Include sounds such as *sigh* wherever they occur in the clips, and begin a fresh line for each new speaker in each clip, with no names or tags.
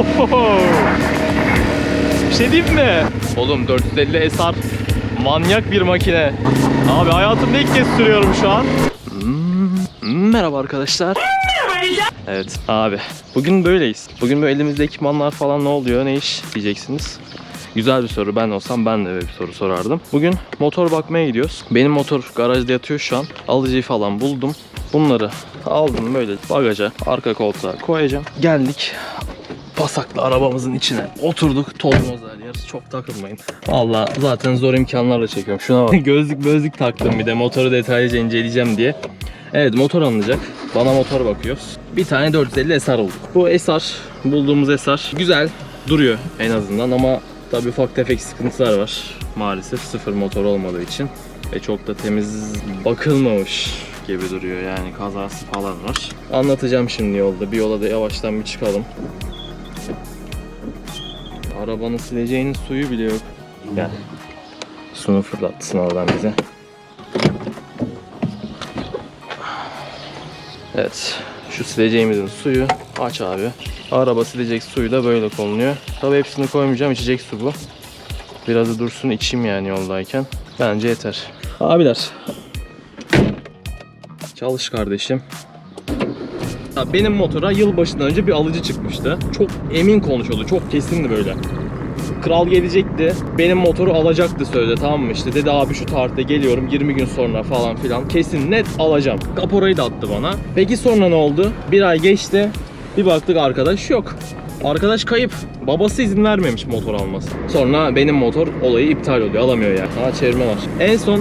Oo! Bir şey diyeyim mi? Oğlum 450 SR manyak bir makine. Abi hayatımda ilk kez sürüyorum şu an. Hmm, merhaba arkadaşlar. Evet abi bugün böyleyiz. Bugün böyle elimizde ekipmanlar falan ne oluyor ne iş diyeceksiniz. Güzel bir soru. Ben olsam ben de böyle bir soru sorardım. Bugün motor bakmaya gidiyoruz. Benim motor garajda yatıyor şu an. Alıcıyı falan buldum. Bunları aldım böyle bagaja, arka koltuğa koyacağım. Geldik pasaklı arabamızın içine oturduk. Tozmaz her. Çok takılmayın. Valla zaten zor imkanlarla çekiyorum. Şuna bak. *laughs* gözlük gözlük taktım bir de motoru detaylıca inceleyeceğim diye. Evet motor alınacak. Bana motor bakıyoruz. Bir tane 450 SR bulduk. Bu SR bulduğumuz SR güzel duruyor en azından ama tabii ufak tefek sıkıntılar var. Maalesef sıfır motor olmadığı için ve çok da temiz bakılmamış gibi duruyor yani kazası falan var. Anlatacağım şimdi yolda. Bir yola da yavaştan bir çıkalım. Arabanın sileceğinin suyu bile yok. Gel. Sunu fırlatsın oradan bize. Evet. Şu sileceğimizin suyu. Aç abi. Araba silecek suyu da böyle konuluyor. Tabii hepsini koymayacağım. içecek su bu. Biraz da dursun içeyim yani yoldayken. Bence yeter. Abiler. Çalış kardeşim. Benim motora yılbaşından önce bir alıcı çıkmıştı. Çok emin konuşuyordu. Çok kesindi böyle. Kral gelecekti. Benim motoru alacaktı söyledi tamam mı? İşte dedi abi şu tarihte geliyorum 20 gün sonra falan filan. Kesin net alacağım. Kaporayı da attı bana. Peki sonra ne oldu? Bir ay geçti. Bir baktık arkadaş yok. Arkadaş kayıp. Babası izin vermemiş motor alması. Sonra benim motor olayı iptal oluyor. Alamıyor yani. Aa çevirme var. En son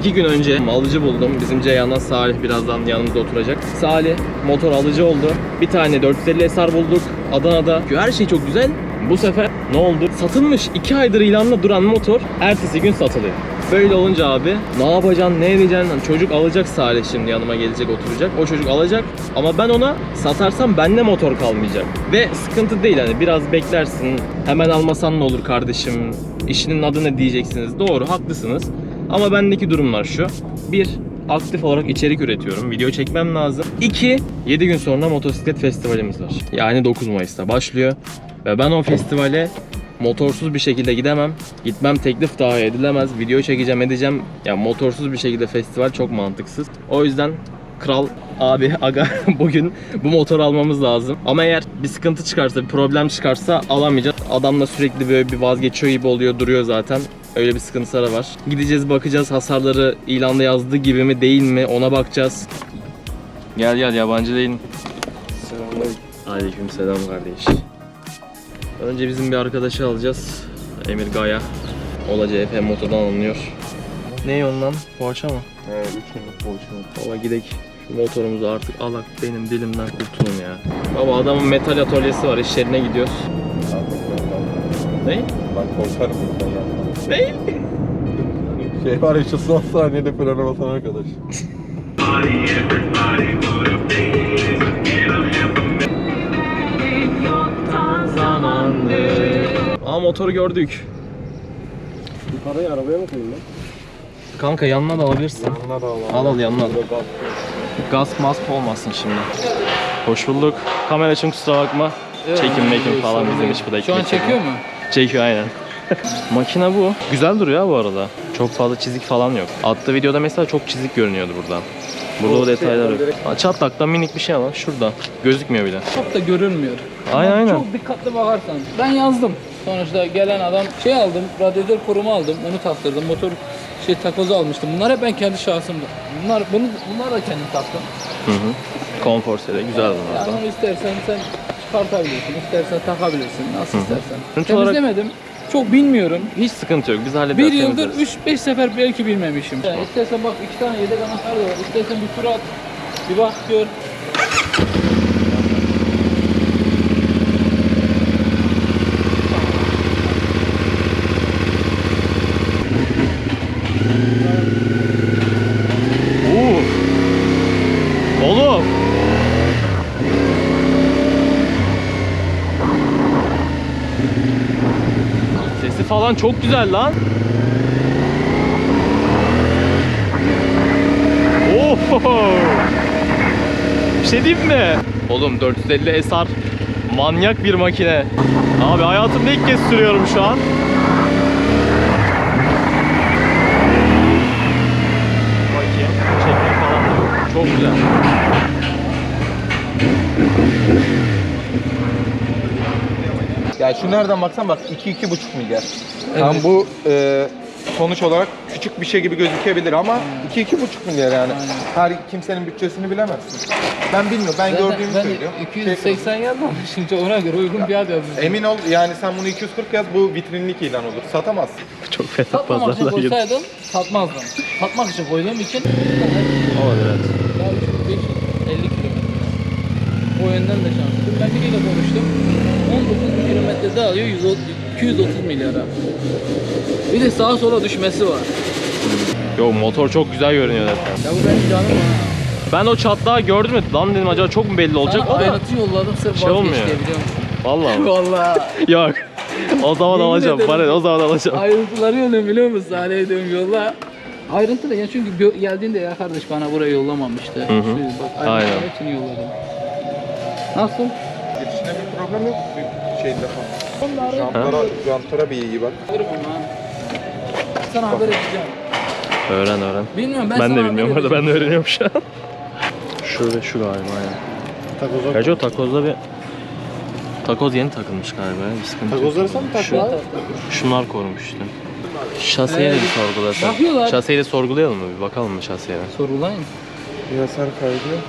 iki gün önce alıcı buldum. Bizim Ceyhan'dan Salih birazdan yanımızda oturacak. Salih motor alıcı oldu. Bir tane 450 SR bulduk Adana'da. Her şey çok güzel. Bu sefer ne oldu? Satılmış 2 aydır ilanla duran motor ertesi gün satılıyor. Böyle olunca abi ne yapacaksın ne edeceksin çocuk alacak Salih şimdi yanıma gelecek oturacak o çocuk alacak ama ben ona satarsam bende motor kalmayacak ve sıkıntı değil hani biraz beklersin hemen almasan ne olur kardeşim işinin adı ne diyeceksiniz doğru haklısınız ama bendeki durumlar şu bir aktif olarak içerik üretiyorum. Video çekmem lazım. 2. 7 gün sonra motosiklet festivalimiz var. Yani 9 Mayıs'ta başlıyor. Ve ben o festivale motorsuz bir şekilde gidemem. Gitmem teklif dahi edilemez. Video çekeceğim edeceğim. Ya motorsuz bir şekilde festival çok mantıksız. O yüzden kral abi *laughs* aga *laughs* bugün bu motor almamız lazım. Ama eğer bir sıkıntı çıkarsa, bir problem çıkarsa alamayacağız. Adamla sürekli böyle bir vazgeçiyor gibi oluyor, duruyor zaten. Öyle bir sıkıntıları var. Gideceğiz bakacağız hasarları ilanda yazdığı gibi mi değil mi ona bakacağız. Gel gel yabancı değil. Aleyküm selam kardeş. Önce bizim bir arkadaşı alacağız. Emir Gaya. Ola CHP motodan alınıyor. Ne ondan? Poğaça mı?
Evet, üç günlük borcum.
Baba gidek şu motorumuzu artık alak benim dilimden kurtulun ya. Baba adamın metal atölyesi var iş yerine gidiyoruz. Ne?
Ben korkarım
Ne?
Şey var ya şu son saniyede frene basan arkadaş.
Aa motoru gördük.
Parayı arabaya mı koyayım lan?
Kanka yanına da alabilirsin.
Yanına da al.
Al al yanına al.
Gaz.
Gaz mask olmasın şimdi. Hoş bulduk. Kamera için kusura bakma. Çekim mekim falan bizim iş bu da
Şu an çekiyor mu?
Çekiyor aynen. *laughs* Makine bu. Güzel duruyor bu arada. Çok fazla çizik falan yok. Attığı videoda mesela çok çizik görünüyordu buradan. Burada o detaylar yok. Çatlaktan minik bir şey ama şurada. Gözükmüyor bile.
Çok da görünmüyor.
Aynen, aynen.
Çok dikkatli bakarsan. Ben yazdım. Sonuçta gelen adam şey aldım, radyatör koruma aldım, onu taktırdım. Motor şey takozu almıştım. Bunlar hep ben kendi şahsımda. Bunlar bunu bunlar da kendim taktım.
Hı hı. Konfor seri güzel bunlar
Yani onu istersen sen çıkartabilirsin, istersen takabilirsin, nasıl istersen.
Görüntü olarak-
Temizlemedim. Çok bilmiyorum.
Hiç sıkıntı yok. Biz hallederiz.
Bir yıldır
temizleriz.
3-5 sefer belki bilmemişim. Yani istersen bak iki tane yedek anahtar da var. İstersen bir tur at, bir bak gör.
Oo. Oğlum. Falan çok güzel lan. Oo. Bir şey diyeyim mi? Oğlum 450 SR Manyak bir makine. Abi hayatımda ilk kez sürüyorum şu an. Çok güzel.
Ya şu nereden baksan bak 2-2,5 milyar. Tam bu e, sonuç olarak küçük bir şey gibi gözükebilir ama 2-2,5 milyar yani. Her kimsenin bütçesini bilemezsin. Ben bilmiyorum. Ben gördüğümü
ben
söylüyorum.
280 yazmamışım. Ona göre uygun bir ad yazmışım.
Emin ol yani sen bunu 240 yaz bu vitrinlik ilan olur. Satamazsın.
Çok fena
Satmamak için
pazarlar
koysaydım satmazdım. Satmak için koyduğum için
Olabilir evet.
daha 550 kilometre. O yönden de şanslıyım. Ben biriyle konuştum. 19 kilometrede alıyor 130 230 milyara. Bir de sağa sola düşmesi var.
Yo motor çok güzel görünüyor zaten.
Ya bu benim canım ha.
Ben o çatlağı gördüm mü? Lan dedim acaba çok mu belli olacak?
Sana ayrıntı yolladım sırf
Şey
vazgeç
olmuyor.
diye biliyor musun?
vallahi mi? *laughs*
Vallahi.
Yok. O zaman
Yemin
alacağım.
ederim.
Bana ne, o zaman alacağım.
Ayrıntıları yolluyorum biliyor musun? Sahneye diyorum yolla. Ayrıntı da ya çünkü gö- geldiğinde ya kardeş bana burayı yollamamıştı.
hı.
Şu bak
Aynen.
hepsini yolladım. Nasıl?
Geçişine bir problem yok şeyde falan. Jantlara, jantlara bir iyi bak.
alırım. Sana haber edeceğim.
Öğren öğren.
Bilmiyorum ben,
Ben, de bilmiyorum. Orada ben de öğreniyorum şu an. Şu ve şu galiba aynen.
Takoz
Gerçi o takozda bir... Takoz yeni takılmış galiba ya. Bir sıkıntı yok.
Takozları sen mi
Şu, şunlar korumuş işte. Şaseyi de bir
Ee,
sorgulasak. Şaseyi de sorgulayalım mı? Bir bakalım mı şaseye?
Sorulayım.
Bir hasar kaydı.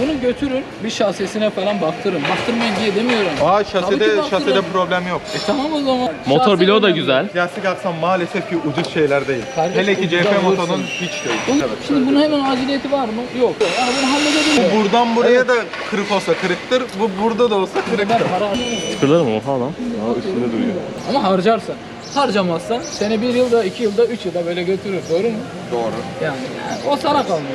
Bunu götürün bir şasisine falan baktırın. Baktırmayın diye demiyorum.
Aa
Tabii ki
şasede,
baktırın.
şasede problem yok.
E tamam o zaman.
Motor
Şase
bloğu da
önemli.
güzel.
Plastik aksan maalesef ki ucuz şeyler değil.
Kardeş,
Hele ki
ucuza
CF
vursun.
motorun hiç değil.
Bunun-
Evet.
Şimdi bunun hemen aciliyeti var mı? Yok. Yani bunu halledebilirim.
Bu buradan buraya da kırık olsa kırıktır. Bu burada da olsa kırıktır.
para
Tıkırlar mı? Oha lan.
üstünde duruyor.
Ama harcarsan. Harcamazsan seni bir yılda, iki yılda, üç yılda böyle götürür. Doğru mu?
Doğru.
Yani o sana kalmış.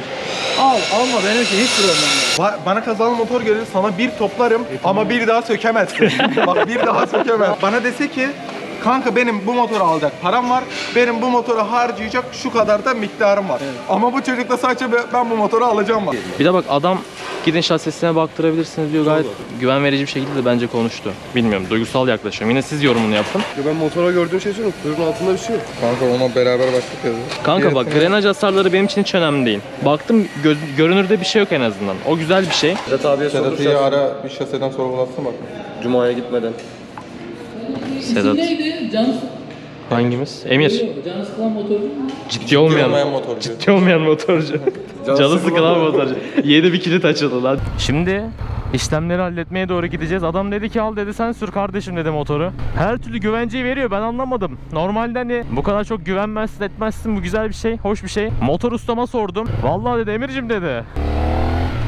Al, alma benim için hiç problem yok.
Ba- bana kazalı motor gelir sana bir toplarım ama bir daha sökemezsin. *laughs* Bak bir daha sökemez. Bana dese ki kanka benim bu motoru alacak param var. Benim bu motoru harcayacak şu kadar da miktarım var. Ama bu çocukta sadece be- ben bu motoru alacağım var.
Bir de bak adam gidin şasisine baktırabilirsiniz diyor gayet güven verici bir şekilde de bence konuştu. Bilmiyorum duygusal yaklaşıyorum. Yine siz yorumunu yapın.
Ya ben motora gördüğüm şey söylüyorum. Kuyruğun altında bir şey yok.
Kanka ona beraber baktık ya.
Kanka bak grenaj hasarları benim için hiç önemli değil. Baktım göz- görünürde bir şey yok en azından. O güzel bir şey.
Sedat abiye
Sedat'ı ara bir şaseden sorgulatsın bak.
Cuma'ya gitmeden.
Sedat. Hangimiz? Emir.
Can sıkılan motor.
Ciddi olmayan,
olmayan motorcu.
Ciddi olmayan motorcu. *laughs* Canı sıkılan motorcu. Yeni bir kilit açıldı lan. Şimdi işlemleri halletmeye doğru gideceğiz. Adam dedi ki al dedi sen sür kardeşim dedi motoru. Her türlü güvenceyi veriyor ben anlamadım. Normalde hani bu kadar çok güvenmezsin etmezsin bu güzel bir şey, hoş bir şey. Motor ustama sordum. Vallahi dedi Emir'cim dedi.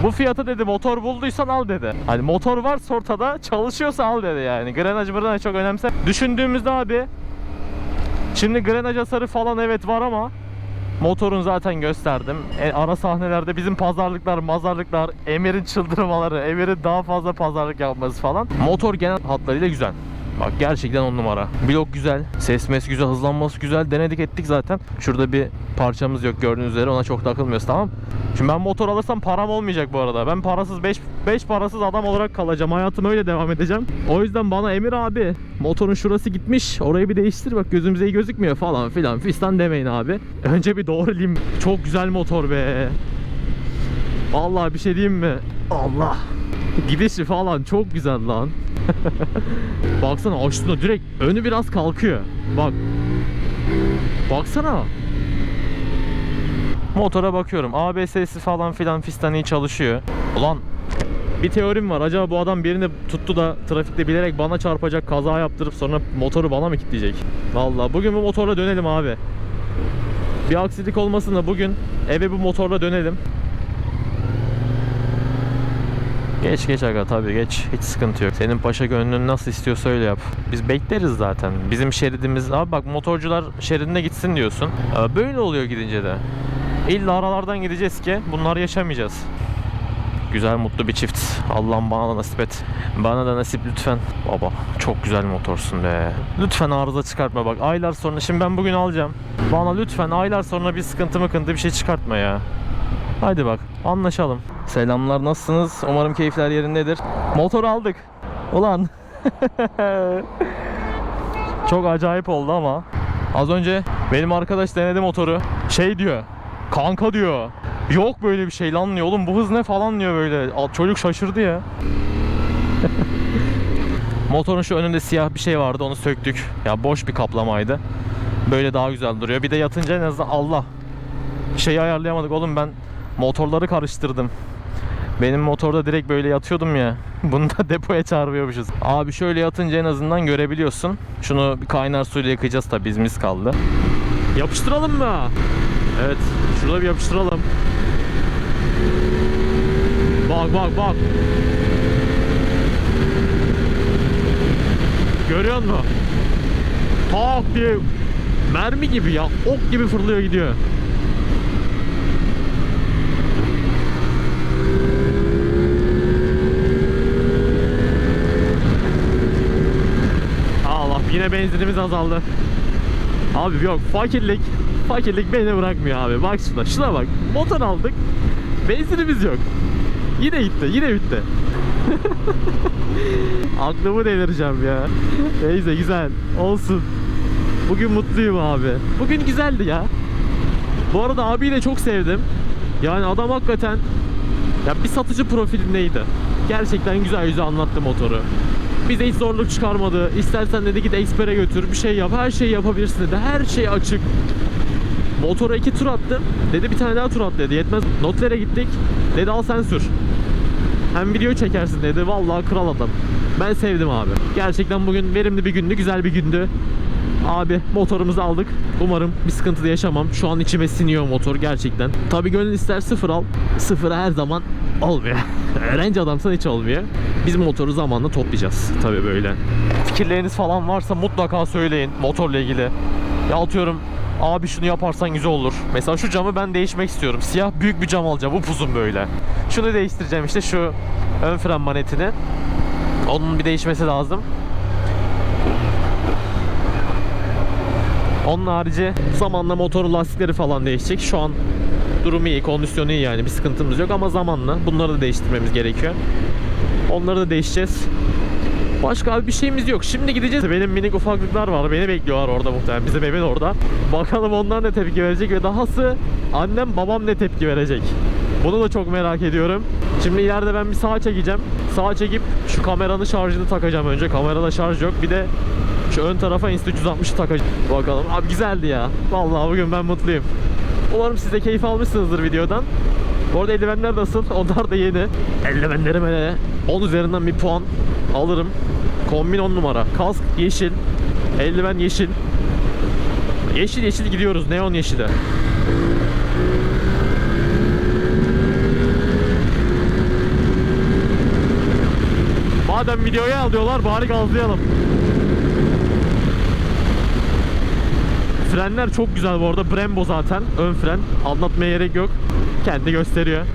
Bu fiyata dedi motor bulduysan al dedi. Hani motor varsa ortada çalışıyorsa al dedi yani. Grenaj mırnaj çok önemse. Düşündüğümüzde abi Şimdi grenaj hasarı falan evet var ama motorun zaten gösterdim. E, ara sahnelerde bizim pazarlıklar, mazarlıklar, Emir'in çıldırmaları, Emir'in daha fazla pazarlık yapması falan. Motor genel hatlarıyla güzel. Bak gerçekten on numara. Blok güzel, ses mes güzel, hızlanması güzel. Denedik ettik zaten. Şurada bir parçamız yok gördüğünüz üzere ona çok takılmıyoruz tamam. Şimdi ben motor alırsam param olmayacak bu arada. Ben parasız 5 5 parasız adam olarak kalacağım. Hayatım öyle devam edeceğim. O yüzden bana Emir abi motorun şurası gitmiş. Orayı bir değiştir bak gözümüze iyi gözükmüyor falan filan fistan demeyin abi. *laughs* Önce bir doğrulayayım. Çok güzel motor be. Vallahi bir şey diyeyim mi? Allah. Gidişi falan çok güzel lan. *laughs* Baksana açtığında direkt önü biraz kalkıyor. Bak. Baksana. Motora bakıyorum. ABS'si falan filan fistan çalışıyor. Ulan bir teorim var. Acaba bu adam birini tuttu da trafikte bilerek bana çarpacak, kaza yaptırıp sonra motoru bana mı kilitleyecek? Vallahi bugün bu motorla dönelim abi. Bir aksilik olmasın da bugün eve bu motorla dönelim. Geç geç aga tabii geç. Hiç sıkıntı yok. Senin paşa gönlün nasıl istiyorsa öyle yap. Biz bekleriz zaten. Bizim şeridimiz... Abi bak motorcular şeridine gitsin diyorsun. Ee, Böyle oluyor gidince de. İlla aralardan gideceğiz ki bunları yaşamayacağız. Güzel mutlu bir çift. Allah'ım bana da nasip et. Bana da nasip lütfen. Baba çok güzel motorsun be. Lütfen arıza çıkartma bak. Aylar sonra şimdi ben bugün alacağım. Bana lütfen aylar sonra bir sıkıntı mıkıntı bir şey çıkartma ya. Hadi bak anlaşalım. Selamlar nasılsınız? Umarım keyifler yerindedir. Motor aldık. Ulan. *laughs* Çok acayip oldu ama. Az önce benim arkadaş denedi motoru. Şey diyor. Kanka diyor. Yok böyle bir şey lan diyor. Oğlum bu hız ne falan diyor böyle. Çocuk şaşırdı ya. *laughs* Motorun şu önünde siyah bir şey vardı onu söktük. Ya boş bir kaplamaydı. Böyle daha güzel duruyor. Bir de yatınca en azından Allah. Şeyi ayarlayamadık oğlum ben motorları karıştırdım. Benim motorda direkt böyle yatıyordum ya. *laughs* Bunu da depoya çağırıyormuşuz. Abi şöyle yatınca en azından görebiliyorsun. Şunu bir kaynar suyla yıkayacağız tabi bizimiz kaldı. Yapıştıralım mı? Evet. Şurada bir yapıştıralım. Bak bak bak. Görüyor musun? Tak diye mermi gibi ya. Ok gibi fırlıyor gidiyor. Allah yine benzinimiz azaldı. Abi yok fakirlik fakirlik beni bırakmıyor abi. Bak şuna şuna bak. Motor aldık. Benzinimiz yok. Yine gitti yine bitti. *laughs* Aklımı delireceğim ya. Neyse güzel olsun. Bugün mutluyum abi. Bugün güzeldi ya. Bu arada abiyi de çok sevdim. Yani adam hakikaten ya bir satıcı profilindeydi. Gerçekten güzel güzel anlattı motoru. Bize hiç zorluk çıkarmadı. İstersen dedi git ekspere götür, bir şey yap, her şeyi yapabilirsin dedi. Her şey açık. Motora iki tur attım. Dedi bir tane daha tur at dedi. Yetmez. Notlere gittik. Dedi al sen sür. Hem video çekersin dedi. Vallahi kral adam. Ben sevdim abi. Gerçekten bugün verimli bir gündü, güzel bir gündü. Abi motorumuzu aldık. Umarım bir sıkıntı da yaşamam. Şu an içime siniyor motor gerçekten. Tabi gönül ister sıfır al. Sıfır her zaman olmuyor. Öğrenci adamsan hiç olmuyor. Biz motoru zamanla toplayacağız. Tabi böyle. Fikirleriniz falan varsa mutlaka söyleyin motorla ilgili. Ya atıyorum abi şunu yaparsan güzel olur. Mesela şu camı ben değişmek istiyorum. Siyah büyük bir cam alacağım. Upuzun böyle. Şunu değiştireceğim işte şu ön fren manetini. Onun bir değişmesi lazım. Onun harici zamanla motorun lastikleri falan değişecek. Şu an durumu iyi, kondisyonu iyi yani bir sıkıntımız yok ama zamanla bunları da değiştirmemiz gerekiyor. Onları da değişeceğiz. Başka bir şeyimiz yok. Şimdi gideceğiz. Benim minik ufaklıklar var. Beni bekliyorlar orada muhtemelen. Bizim evin orada. Bakalım onlar ne tepki verecek ve dahası annem babam ne tepki verecek. Bunu da çok merak ediyorum. Şimdi ileride ben bir sağa çekeceğim. Sağa çekip şu kameranın şarjını takacağım önce. Kamerada şarj yok. Bir de şu ön tarafa Insta360'ı takacağım. Bakalım. Abi güzeldi ya. Vallahi bugün ben mutluyum. Umarım siz de keyif almışsınızdır videodan. Bu arada eldivenler nasıl? Onlar da yeni. Eldivenlerime 10 üzerinden bir puan alırım. Kombin 10 numara. Kask yeşil. Eldiven yeşil. Yeşil yeşil gidiyoruz. Neon yeşile. Madem videoya alıyorlar bari gazlayalım. Frenler çok güzel bu arada. Brembo zaten. Ön fren. Anlatmaya gerek yok. Kendi gösteriyor.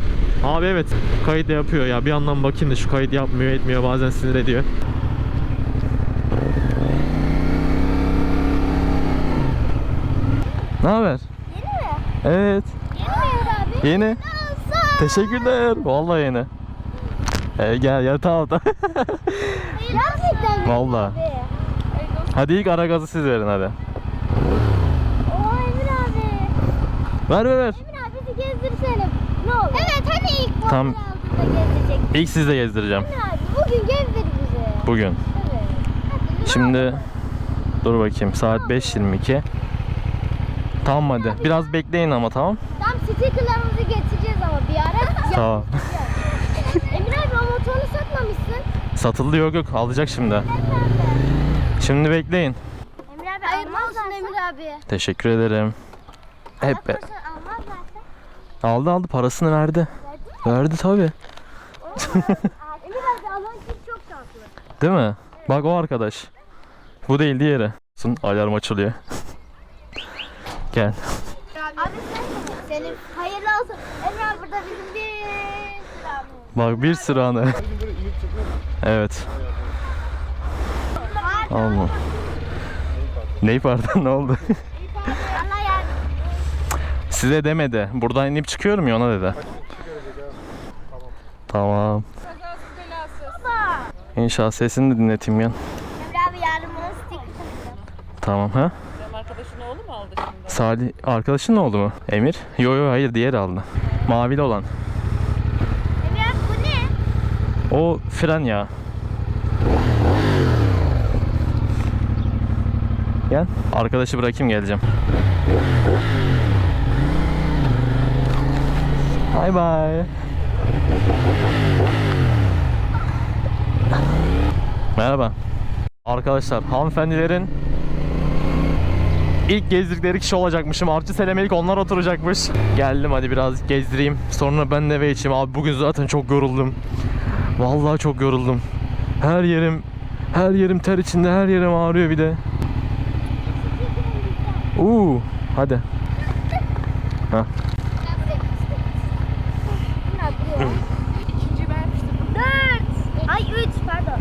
Abi evet. Kayıt da yapıyor ya. Bir yandan bakayım da şu kayıt yapmıyor etmiyor. Bazen sinir ediyor. Ne haber?
Yeni mi?
Evet.
Yeni mi abi?
Yeni. Teşekkürler. Vallahi yeni. Ee, gel gel tamam tamam.
Gerçekten mi?
Vallahi. Hadi ilk ara gazı siz verin hadi.
Oo Emir abi.
Ver ver ver.
Emir abi bizi gezdirsene. Ne olur. Evet hani ilk motor
Tam-
aldığında gezdirecek.
İlk siz de gezdireceğim.
Emir abi bugün gezdir bizi.
Bugün.
Evet. Hadi, ne
Şimdi dur bakayım saat 5.22. Tamam hadi. Biraz bekleyin ama tamam.
Tam stickerlarımızı getireceğiz ama bir ara.
Tamam.
Emir abi o motoru satmamışsın.
Satıldı yok yok alacak şimdi. Şimdi bekleyin.
Emir abi Hayırlı olsun Emir abi.
Teşekkür ederim. Hep be. Aldı aldı parasını verdi. Verdi tabi.
Emir abi alan *laughs* kız çok tatlı.
Değil mi? Bak o arkadaş. Bu değil diğeri. Sun alarm açılıyor. *laughs* Gel.
Abi sen senin hayırlı olsun. Abi burada bizim bir sıramız.
Bak bir sıra anı. Evet. Allah. Ney pardon ne oldu? *laughs* Size demedi. Buradan inip çıkıyorum ya ona dedi. Tamam. İnşallah sesini de dinleteyim ya.
Emre abi yarın bana sticker takacağım.
Tamam ha?
Benim arkadaşın oğlu mu aldı şimdi?
Salih arkadaşın ne oldu mu? Emir? Yo yo hayır diğeri aldı. Mavili olan.
Emre abi bu ne?
O fren ya. Gel. Arkadaşı bırakayım geleceğim. Bye bye. Merhaba. Arkadaşlar hanımefendilerin ilk gezdikleri kişi olacakmışım. Arçı Selam'e ilk onlar oturacakmış. Geldim hadi biraz gezdireyim. Sonra ben de eve içeyim. Abi bugün zaten çok yoruldum. Vallahi çok yoruldum. Her yerim her yerim ter içinde, her yerim ağrıyor bir de. Uuu, hadi. Ha.
İkinci ben Dört. Ay üç pardon.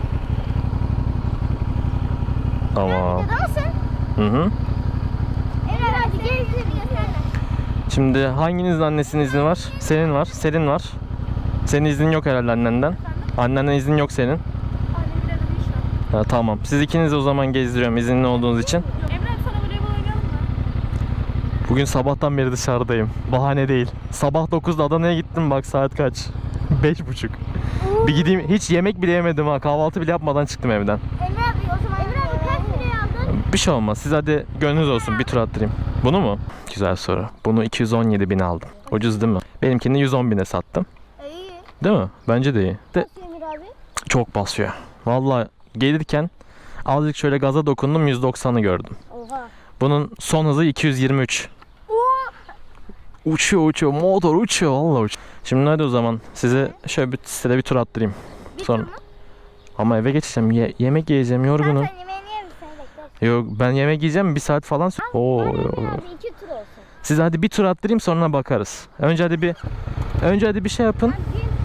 Tamam.
Videoda mısın?
Hı hı.
Gel.
Şimdi hanginizin annesinin izni var? Senin var, senin var. Senin iznin yok herhalde annenden. Annenden izin yok senin. Ha, tamam. Siz ikiniz o zaman gezdiriyorum izinli olduğunuz için.
Emre sana voleybol oynayalım mı?
Bugün sabahtan beri dışarıdayım. Bahane değil. Sabah 9'da Adana'ya gittim bak saat kaç? *laughs* 5.30. Bir gideyim hiç yemek bile yemedim ha. Kahvaltı bile yapmadan çıktım evden.
Emre abi o zaman Emre abi kaç liraya aldın?
Bir şey olmaz. Siz hadi gönlünüz olsun. Bir tur attırayım. Bunu mu? Güzel soru. Bunu 217 bin aldım. Ucuz değil mi? Benimkini 110 bine sattım.
İyi.
Değil mi? Bence de iyi. De
Emre abi.
çok basıyor. Vallahi gelirken azıcık şöyle gaza dokundum 190'ı gördüm.
Oha.
Bunun son hızı 223. Uçuyor uçuyor. Motor uçuyor. Vallahi uçuyor. Şimdi hadi o zaman size şöyle bir sitede bir tur attırayım. Sonra. Ama eve geçeceğim. Ye- yemek yiyeceğim. Yorgunum.
Sen yemeğini yer misin? Bekle.
Yok ben yemek yiyeceğim. Bir saat falan. sü- Oo,
Emre
oo.
abi iki tur olsun.
Siz hadi bir tur attırayım sonra bakarız. Önce hadi bir önce hadi bir şey yapın.
Bir